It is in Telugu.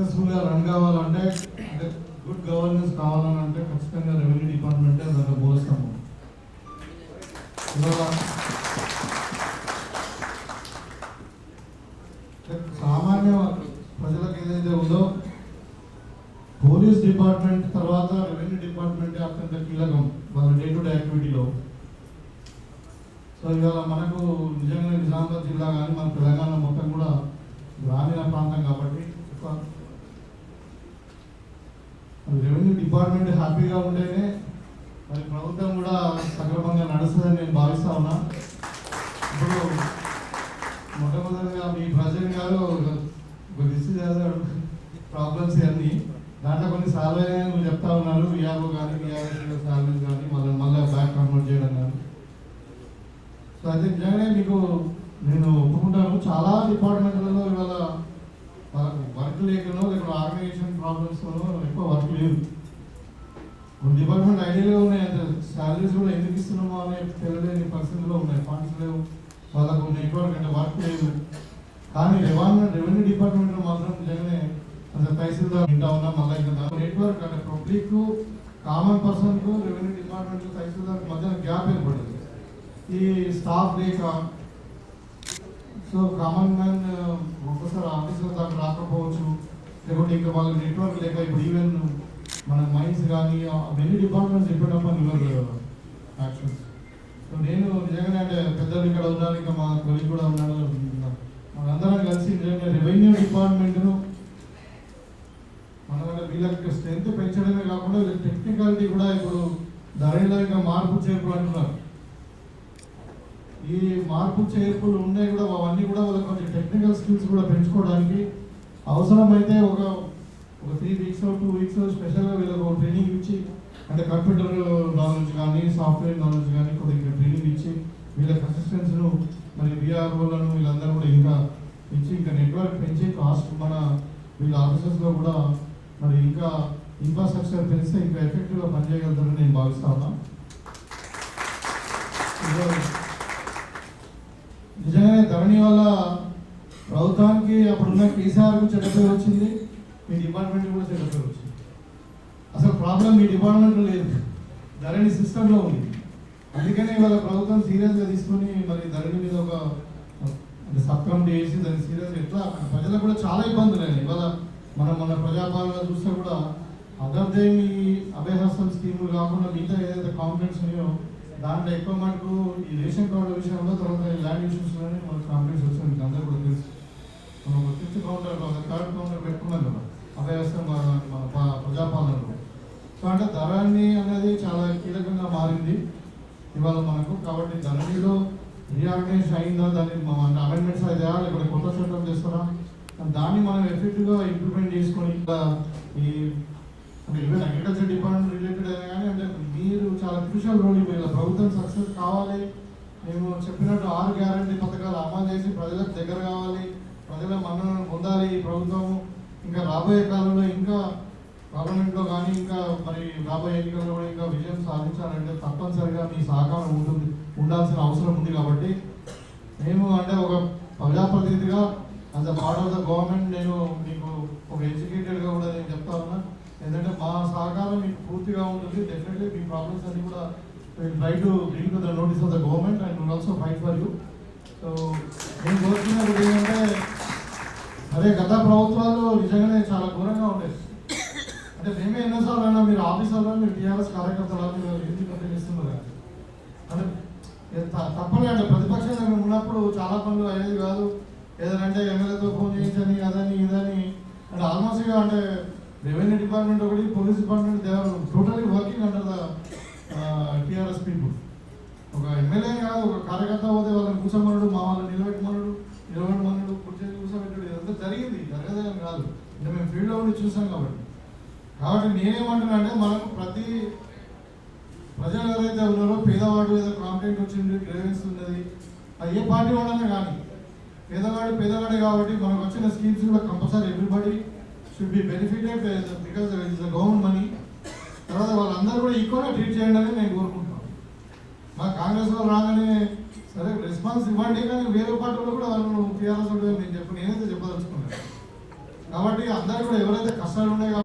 సక్సెస్ఫుల్గా రన్ కావాలంటే అంటే గుడ్ గవర్నెన్స్ కావాలని అంటే ఖచ్చితంగా రెవెన్యూ డిపార్ట్మెంటే దాంట్లో మూలస్తాము సామాన్య ప్రజలకు ఏదైతే ఉందో పోలీస్ డిపార్ట్మెంట్ తర్వాత రెవెన్యూ డిపార్ట్మెంట్ అత్యంత కీలకం వాళ్ళ డే టు డే యాక్టివిటీలో సో ఇవాళ మనకు నిజంగా నిజామాబాద్ జిల్లా కానీ మన తెలంగాణ మొత్తం కూడా గ్రామీణ ప్రాంతం కాబట్టి ఒక మరి రెవెన్యూ డిపార్ట్మెంట్ హ్యాపీగా ఉంటేనే మరి ప్రభుత్వం కూడా సక్రమంగా నడుస్తుందని నేను భావిస్తా ఉన్నా. ఇప్పుడు మొట్టమొదటిగా మీ ప్రెసిడెంట్ గారు ఒక లిస్ట్ ప్రాబ్లమ్స్ ఇవన్నీ దాంట్లో కొన్ని సాల్వ్ అయ్యాయని చెప్తా ఉన్నారు. విఆర్ఓ కానీ విఆర్ఎస్ సాల్వ్ కానీ మళ్ళీ మళ్ళీ బ్యాక్ కన్వర్ట్ చేయడం కానీ సో అయితే నిజంగానే మీకు నేను ఒప్పుకుంటాను. చాలా డిపార్ట్మెంట్ ఇవాళ వాళ్ళకు వర్క్ లేకనో లేకపోతే ఆర్గనైజేషన్ ఎక్కువ వర్క్ లేదు. కొన్ని డిపార్ట్మెంట్ ఐడియాగా ఉన్నాయి అంటే శాలరీస్ కూడా ఎందుకు ఇస్తున్నామో అనే తెలియలేని పరిస్థితుల్లో ఉన్నాయి. ఫండ్స్ లేవు వాళ్ళకు నెట్వర్క్ అంటే వర్క్ లేదు. కానీ రెవెన్యూ రెవెన్యూ డిపార్ట్మెంట్లో మాత్రం నిజంగానే అంటే తహసీల్దార్ వింటా ఉన్నా మళ్ళీ ఇంకా నెట్వర్క్ అంటే పబ్లిక్ కామన్ పర్సన్కు రెవెన్యూ డిపార్ట్మెంట్ తహసీల్దార్ మధ్య గ్యాప్ ఏర్పడింది. ఈ స్టాఫ్ లేక సో కామన్ మ్యాన్ ఒక్కసారి ఆఫీసులో దాకా రాకపోవచ్చు. లేకుంటే ఇంకా వాళ్ళ నెట్వర్క్ లేక ఇప్పుడు ఈవెన్ మన మైన్స్ కానీ many departments depend upon your actions so నేను నిజంగానే అంటే పెద్దలు ఇక్కడ ఉన్నారు ఇంకా మా కొలిగ్ కూడా ఉన్నాడు మనందరం కలిసి నిజంగా రెవెన్యూ డిపార్ట్మెంట్ను మన వల్ల వీళ్ళకి స్ట్రెంత్ పెంచడమే కాకుండా వీళ్ళ టెక్నికాలిటీ కూడా ఇప్పుడు ధరలో ఇంకా మార్పు చేర్పులు అంటున్నారు. ఈ మార్పు చేర్పులు ఉన్నాయి కూడా అవన్నీ కూడా వాళ్ళకి కొంచెం టెక్నికల్ స్కిల్స్ కూడా పెంచుకోవడానికి అవసరమైతే ఒక ఒక త్రీ వీక్స్ టూ వీక్స్ స్పెషల్గా వీళ్ళకి ఒక ట్రైనింగ్ ఇచ్చి అంటే కంప్యూటర్ నాలెడ్జ్ కానీ సాఫ్ట్వేర్ నాలెడ్జ్ కానీ కొద్దిగా ట్రైనింగ్ ఇచ్చి వీళ్ళకి అసిస్టెంట్స్ను మరి విఆర్ఓలను వీళ్ళందరూ కూడా ఇంకా ఇచ్చి ఇంకా నెట్వర్క్ పెంచి కాస్ట్ మన వీళ్ళ ఆఫీసెస్లో కూడా మరి ఇంకా ఇన్ఫ్రాస్ట్రక్చర్ పెంచితే ఇంకా ఎఫెక్టివ్గా పనిచేయగలుగుతారని నేను భావిస్తా ఉన్నా. నిజంగానే ధరణి వల్ల ప్రభుత్వానికి అప్పుడున్న కేసీఆర్కు చెడ్డ పేరు వచ్చింది మీ డిపార్ట్మెంట్ కూడా చెడ్డ వచ్చింది. అసలు ప్రాబ్లం మీ డిపార్ట్మెంట్లో లేదు ధరణి సిస్టంలో ఉంది. అందుకనే ఇవాళ ప్రభుత్వం సీరియస్గా తీసుకొని మరి ధరణి మీద ఒక అంటే సబ్ కమిటీ దాన్ని సీరియస్గా ఎట్లా ప్రజలకు కూడా చాలా ఇబ్బందులు అయినాయి. ఇవాళ మనం మన ప్రజాపాలన చూస్తే కూడా అదర్దేమి అభయహస్తం స్కీములు కాకుండా మిగతా ఏదైతే కాంప్లైంట్స్ ఉన్నాయో దాంట్లో ఎక్కువ మటుకు ఈ రేషన్ కార్డుల విషయంలో తర్వాత ఈ ల్యాండ్ ఇష్యూస్లోనే మనకు కాంప్లైంట్స్ వచ్చినాయి. మీకు అందరూ కూడా తెలుసు. మనం ఒక ఫిఫ్త్ కౌంటర్ ఒక థర్డ్ కౌంటర్ పెట్టుకున్నాం కదా అభయహస్తం మన ప్రజాపాలనలో. సో అంటే ధరణి అనేది చాలా కీలకంగా మారింది. ఇవాళ మనకు కాబట్టి ధరణిలో రీఆర్గనైజ్ అయిందా దాన్ని మనం అమెండ్మెంట్స్ అయితే లేకపోతే కొత్త చట్టం చేస్తారా దాన్ని మనం ఎఫెక్టివ్గా ఇంప్లిమెంట్ చేసుకొని ఇంకా ఈ అంటే ఈవెన్ అగ్రికల్చర్ డిపార్ట్మెంట్ రిలేటెడ్ అయినా కానీ అంటే మీరు చాలా క్రూషియల్ రోల్ ఇవ్వాలి. ప్రభుత్వం సక్సెస్ కావాలి. మేము చెప్పినట్టు ఆరు గ్యారంటీ పథకాలు అమలు చేసి ప్రజలకు దగ్గర కావాలి. ప్రజల మన్ననను పొందాలి ఈ ప్రభుత్వం ఇంకా రాబోయే కాలంలో ఇంకా పార్లమెంట్లో కానీ ఇంకా మరి రాబోయే ఎన్నికల్లో కూడా ఇంకా విజయం సాధించాలంటే తప్పనిసరిగా మీ సహకారం ఉంటుంది. ఉండాల్సిన అవసరం ఉంది కాబట్టి మేము అంటే ఒక ప్రజాప్రతినిధిగా as a part of the government నేను మీకు ఒక ఎడ్యుకేటెడ్గా కూడా నేను చెప్తా ఉన్నా. ఎందుకంటే మా సహకారం మీకు పూర్తిగా ఉంటుంది. డెఫినెట్లీ మీ ప్రాబ్లమ్స్ అన్ని కూడా try to bring to the notice of the government and also fight for you so నేను కోరుతున్నది ఏంటంటే అదే గత ప్రభుత్వాలు నిజంగానే చాలా ఘోరంగా ఉండేది అంటే మేమే ఎన్నోసార్లు అన్నా మీరు ఆఫీసర్లో మీరు టీఆర్ఎస్ కార్యకర్తలు మీరు ఎందుకు కంపెనీ అంటే ఇది తప్పలే అంటే ప్రతిపక్షంగా మేము ఉన్నప్పుడు చాలా పనులు అయ్యేది కాదు. ఏదంటే ఎమ్మెల్యేతో ఫోన్ చేయించని అదని ఇదని. అంటే ఆల్మోస్ట్గా అంటే రెవెన్యూ డిపార్ట్మెంట్ ఒకటి police department they are totally working under the TRS people. ఒక ఎమ్మెల్యే కాదు ఒక కార్యకర్త పోతే వాళ్ళని కూర్చొని మా వాళ్ళని నిలబెట్టమన్నాడు నిలబెట్టమన్నాడు కూర్చొని కూర్చోబెట్టాడు ఇదంతా జరిగింది జరగదని కాదు అంటే మేము ఫీల్డ్లో చూసాం కాబట్టి కాబట్టి నేనేమంటున్నా అంటే మనకు ప్రతి ప్రజలు ఎవరైతే ఉన్నారో పేదవాడు ఏదో కాంప్లైంట్ వచ్చింది గ్రేవెన్స్ ఉన్నది అది ఏ పార్టీ వాళ్ళనే కానీ. పేదవాడు పేదవాడే కాబట్టి మనకు వచ్చిన స్కీమ్స్ కూడా compulsory everybody should be benefited because the government money తర్వాత వాళ్ళందరూ కూడా ఈక్వల్గా ట్రీట్ చేయండి అని నేను కోరుకుంటున్నాను. మా కాంగ్రెస్ వాళ్ళు రాగానే సరే రెస్పాన్స్ ఇవ్వండి కానీ వేరే పార్టీలో కూడా వాళ్ళు టీఆర్ఎస్ ఉండదు నేను చెప్పు నేనైతే చెప్పదలుచుకున్నాను. కాబట్టి అందరు కూడా ఎవరైతే కష్టాలు ఉన్నాయి